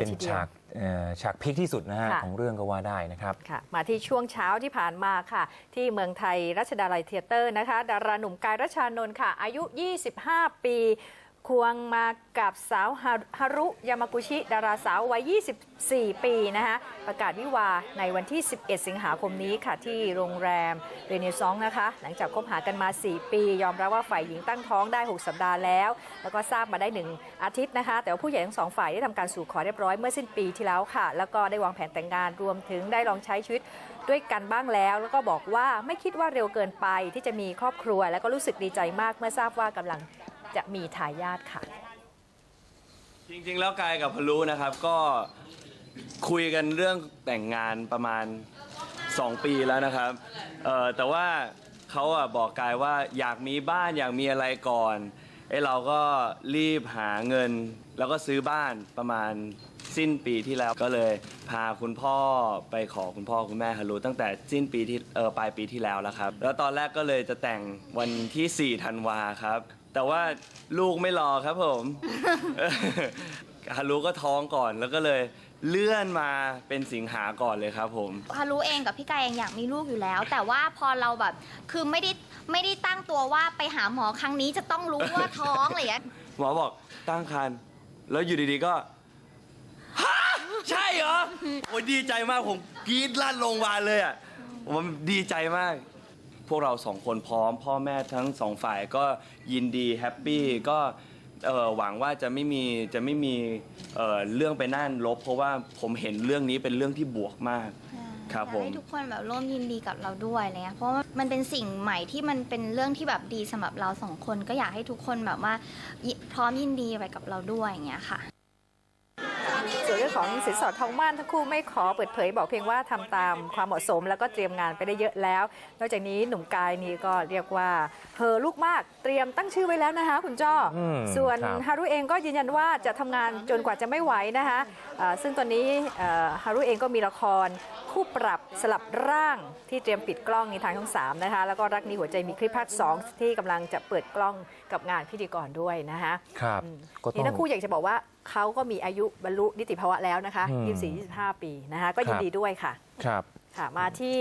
เลยเป็นทีเดียว ฉากเอ่อฉากพีคที่สุดนะฮะค่ะ ของเรื่องก็ว่าได้นะครับ ค่ะมาที่ช่วงเช้าที่ผ่านมาค่ะ ที่เมืองไทยรัชดาลัยเทเตอร์นะคะ ดาราหนุ่มกายรัชานนท์ค่ะ อายุ 25 ปี ควงมากับสาวฮารุยามากุชิ ดาราสาววัย 24 ปีนะคะประกาศวิวาในวันที่ 11 สิงหาคมนี้ค่ะที่โรงแรมเรเนซองนะคะ หลังจากคบหากันมา 4 ปี ยอมรับว่าฝ่ายหญิงตั้งท้องได้ 6 สัปดาห์แล้ว แล้วก็ทราบมาได้ 1 อาทิตย์นะคะ แต่ว่าผู้ใหญ่ทั้งสองฝ่ายได้ทำการสู่ขอเรียบร้อยเมื่อสิ้นปีที่แล้วค่ะ แล้วก็ได้วางแผนแต่งงานรวมถึงได้ลองใช้ชีวิตด้วยกันบ้างแล้ว แล้วก็บอกว่าไม่คิดว่าเร็วเกินไปที่จะมีครอบครัว แล้วก็รู้สึกดีใจมากเมื่อทราบว่ากำลัง จะมีทายาทค่ะ จริงๆ แล้วกายกับพลุนะครับก็คุยกันเรื่องแต่งงานประมาณ 2 ปีแล้วนะครับเอ่อแต่ว่าเขาอะบอกกายว่าอยากมีบ้านอยากมีอะไรก่อนไอ้เราก็รีบหาเงิน แล้วก็ซื้อบ้านประมาณสิ้นปีที่แล้วก็เลยพาคุณพ่อไปขอคุณพ่อคุณแม่ฮารุตั้งแต่สิ้นปีที่เออปลายปีที่แล้วแล้วครับ แล้วตอนแรกก็เลยจะแต่งวันที่4ธันวาครับ แต่ว่าลูกไม่รอครับผม ฮารุก็ท้องก่อนแล้วก็เลยเลื่อนมาเป็นสิงหาก่อนเลยครับผมฮารุเองกับพี่กายเองอยากมีลูกอยู่แล้ว แต่ว่าพอเราแบบคือไม่ได้ไม่ได้ตั้งตัวว่าไปหาหมอครั้งนี้จะต้องรู้ว่าท้องอะไรอย่างเงี้ยหมอบอกตั้งครรภ์แล้วอยู่ดีๆก็ฮะใช่เหรอโอ้ยดีใจมากผมกรี๊ดลั่นโรงพยาบาลเลยอะผมดีใจมาก พวกเราสองคนพร้อม พ่อแม่ทั้งสองฝ่ายก็ยินดีแฮปปี้ก็เอ่อหวังว่าจะไม่มีจะไม่มีเอ่อเรื่องไปนั่นลบ เพราะว่าผมเห็นเรื่องนี้เป็นเรื่องที่บวกมาก ครับอยากผม ให้ทุกคนแบบร่วมยินดีกับเราด้วยอะไรเงี้ยเพราะว่ามันเป็นสิ่งใหม่ที่มันเป็นเรื่องที่แบบดีสำหรับเราสองคน ก็อยากให้ทุกคนแบบว่ายิพร้อมยินดีไปกับเราด้วยอย่างเงี้ยค่ะ ส่วนเรื่องของสินสอดทองมั่นทั้งคู่ไม่ขอเปิดเผยบอกเพียงว่าทำตามความเหมาะสม แล้วก็เตรียมงานไปได้เยอะแล้ว นอกจากนี้หนุ่มกายนี่ก็เรียกว่าเพอลูกมากเตรียมตั้งชื่อไว้แล้วนะคะคุณจ้ออมส่วนครับฮารุเองก็ยืนยันว่าจะทำงานจนกว่าจะไม่ไหวนะคะเอ่อซึ่งตอนนี้เอ่อฮารุเองก็มีละครคู่ปรับสลับร่างที่เตรียมปิดกล้องในทางช่องสามนะคะแล้วก็รักนี้หัวใจมีคลิปภาคสองที่กำลังจะเปิดกล้องกับงานพิธีกรด้วยนะคะครับอืมก็ต้นี่องทั้งคู่อยากจะบอกว่าเขาก็มีอายุบรรลุนิติภาวะแล้วนะคะอืม24-25 ปีนะคะ ก็ยินครับดีด้วยค่ะ ครับ ค่ะ มาที่